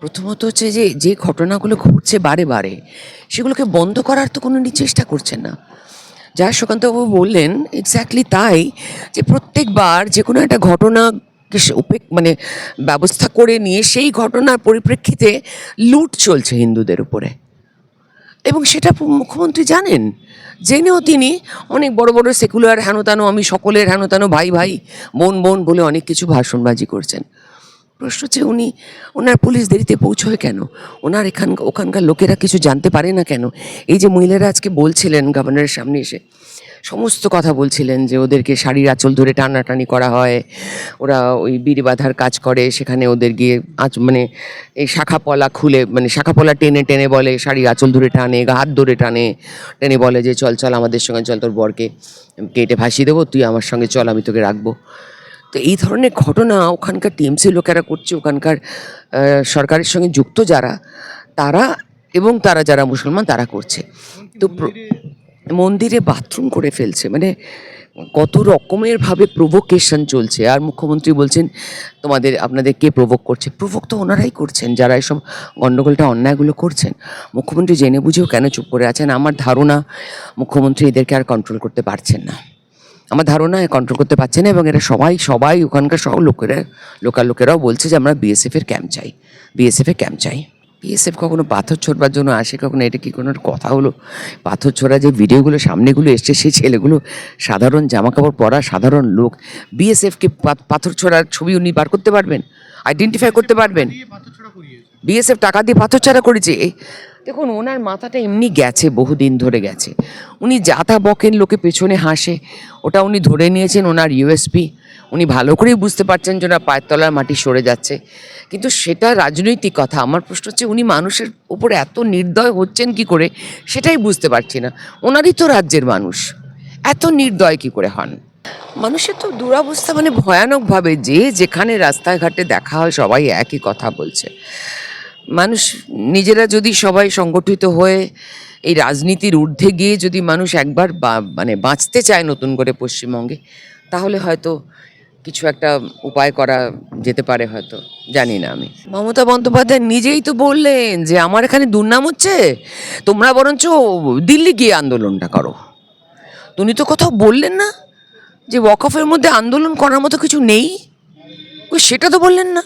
প্রথমত হচ্ছে যে যে ঘটনাগুলো ঘটছে বারে বারে, সেগুলোকে বন্ধ করার তো কোনো চেষ্টা করছেন না। যা সুকান্তবাবু বললেন এক্স্যাক্টলি তাই যে, প্রত্যেকবার যে কোনো একটা ঘটনা উপে মানে ব্যবস্থা করে নিয়ে সেই ঘটনার পরিপ্রেক্ষিতে লুট চলছে হিন্দুদের উপরে। এবং সেটা মুখ্যমন্ত্রী জানেন। জেনেও তিনি অনেক বড় বড় সেকুলার হেনতানো, আমি সকলের হেনতানো, ভাই ভাই, বোন বোন বলে অনেক কিছু ভাষণবাজি করছেন। প্রশ্ন হচ্ছে উনি, ওনার পুলিশ দেরিতে পৌঁছয় কেন? ওনার এখান, ওখানকার লোকেরা কিছু জানতে পারে না কেন? এই যে মহিলারা আজকে বলছিলেন গভর্নরের সামনে এসে, সমস্ত কথা বলছিলেন যে ওদেরকে শাড়ির আঁচল ধরে টানাটানি করা হয়, ওরা ওই বিড়ি বাঁধার কাজ করে, সেখানে ওদের গিয়ে আঁচ মানে এই শাখা পলা খুলে মানে শাখা পলা টেনে টেনে বলে, শাড়ির আঁচল ধরে টানে, হাত ধরে টানে, টেনে বলে যে চল চল আমাদের সঙ্গে, চল তোর বরকে, কেটে ভাসিয়ে দেবো, তুই আমার সঙ্গে চল, আমি তোকে রাখব। তো এই ধরনের ঘটনা ওখানকার টিএমসি লোকেরা করছে ওখানকার সরকারের সঙ্গে যুক্ত যারা তারা এবং তারা যারা মুসলমান তারা করছে। তো মন্দিরে বাথরুম করে ফেলছে মানে কত রকমের ভাবে প্রভোকেশন চলছে। আর মুখ্যমন্ত্রী বলছেন তোমাদের আপনাদের কে প্রভোগ করছে? প্রভোগ তো ওনারাই করছেন যারা এসব গণ্ডগোলটা অন্যায়গুলো করছেন। মুখ্যমন্ত্রী জেনে বুঝেও কেন চুপ করে আছেন? আমার ধারণা মুখ্যমন্ত্রী এদেরকে আর কন্ট্রোল করতে পারছেন না। আমার ধারণা কন্ট্রোল করতে পারছে না এবং এরা সবাই সবাই ওখানকার সব লোকেরা লোকাল লোকেরাও বলছে যে আমরা বিএসএফের ক্যাম্প চাই বিএসএফ এর ক্যাম্প চাই। বিএসএফ কখনো পাথর ছোড়বার জন্য আসে কখনো এটা কি কোনো কথা হলো? পাথর ছোড়া যে ভিডিওগুলো সামনেগুলো এসছে সেই ছেলেগুলো সাধারণ জামা কাপড় পরা সাধারণ লোক বিএসএফকে পাথর ছোড়ার ছবি উনি বার করতে পারবেন? আইডেন্টিফাই করতে পারবেন? বিএসএফ টাকা দিয়ে পাথর ছাড়া করেছে? দেখুন, ওনার মাথাটা এমনি গেছে, বহুদিন ধরে গেছে। উনি যা তা বকেন লোকে পেছনে হাসে। ওটা উনি ধরে নিয়েছেন ওনার ইউএসপি উনি ভালো করেই বুঝতে পারছেন যে ওনার পায়ের তলার মাটি সরে যাচ্ছে। কিন্তু সেটা রাজনৈতিক কথা। আমার প্রশ্ন হচ্ছে, উনি মানুষের উপর এত নির্দয় হচ্ছেন কি করে? সেটাই বুঝতে পারছি না। ওনারই তো রাজ্যের মানুষ। এত নির্দয় কি করে হন? মানুষের তো দুরবস্থা মানে ভয়ানকভাবে যে যেখানে রাস্তাঘাটে দেখা হয়, সবাই একই কথা বলছে। মানুষ নিজেরা যদি সবাই সংগঠিত হয়ে এই রাজনীতির ঊর্ধ্বে গিয়ে যদি মানুষ একবার মানে বাঁচতে চায় নতুন করে পশ্চিমবঙ্গে, তাহলে হয়তো কিছু একটা উপায় করা যেতে পারে হয়তো, জানি না আমি। মমতা বন্দ্যোপাধ্যায় নিজেই তো বললেন যে, আমার এখানে দুর্নাম হচ্ছে, তোমরা বরঞ্চ দিল্লি গিয়ে আন্দোলনটা করো। তো উনি তো কোথাও বললেন না যে, ওয়াকফের মধ্যে আন্দোলন করার মতো কিছু নেই? সেটা তো বললেন না।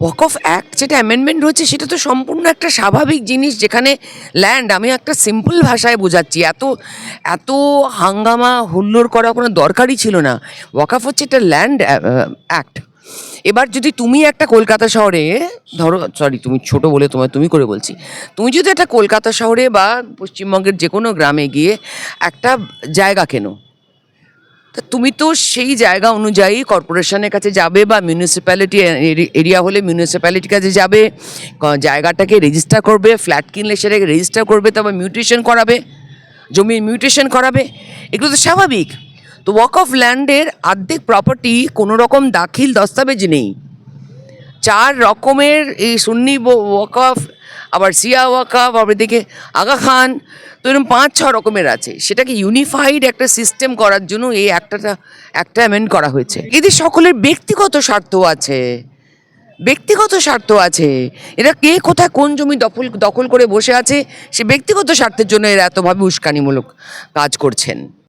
ওয়াক অফ অ্যাক্ট যেটা অ্যামেন্ডমেন্ট হচ্ছে সেটা তো সম্পূর্ণ একটা স্বাভাবিক জিনিস যেখানে ল্যান্ড আমি একটা সিম্পল ভাষায় বোঝাচ্ছি। এত এত হাঙ্গামা, হুল্লোড় করা কোনো দরকারই ছিল না। ওয়াকআফ হচ্ছে একটা ল্যান্ড অ্যাক্ট এবার যদি তুমি একটা কলকাতা শহরে, ধরো সরি তুমি ছোট বলে তোমায় তুমি করে বলছি। তুমি যদি একটা কলকাতা শহরে বা পশ্চিমবঙ্গের যে কোনো গ্রামে গিয়ে একটা জায়গা কেনো তা তুমি তো সেই জায়গা অনুযায়ী কর্পোরেশনের কাছে যাবে বা মিউনিসিপ্যালিটি এরিয়া হলে মিউনিসিপ্যালিটির কাছে যাবে জায়গাটাকে রেজিস্টার করবে ফ্ল্যাট কিনলে সেটাকে রেজিস্টার করবে, তারপর মিউটেশন করাবে, জমির মিউটেশন করাবে, এগুলো তো স্বাভাবিক। তো ওয়াক অফ ল্যান্ডের আর্ধেক প্রপার্টি কোনো রকম দাখিল দস্তাবেজ নেই। চার রকমের এই সুন্নি ওয়াকফ আবার সিয়া ওয়াকফ আবার এদিকে আগা খান। তো এরকম পাঁচ, ছ রকমের আছে। সেটাকে ইউনিফাইড একটা সিস্টেম করার জন্য এই একটা একটা অ্যামেন্ড করা হয়েছে। এদের সকলের ব্যক্তিগত স্বার্থ আছে। ব্যক্তিগত স্বার্থ আছে। এরা কে কোথায় কোন জমি দখল দখল করে বসে আছে, সে ব্যক্তিগত স্বার্থের জন্য এরা এতভাবে উস্কানিমূলক কাজ করছেন।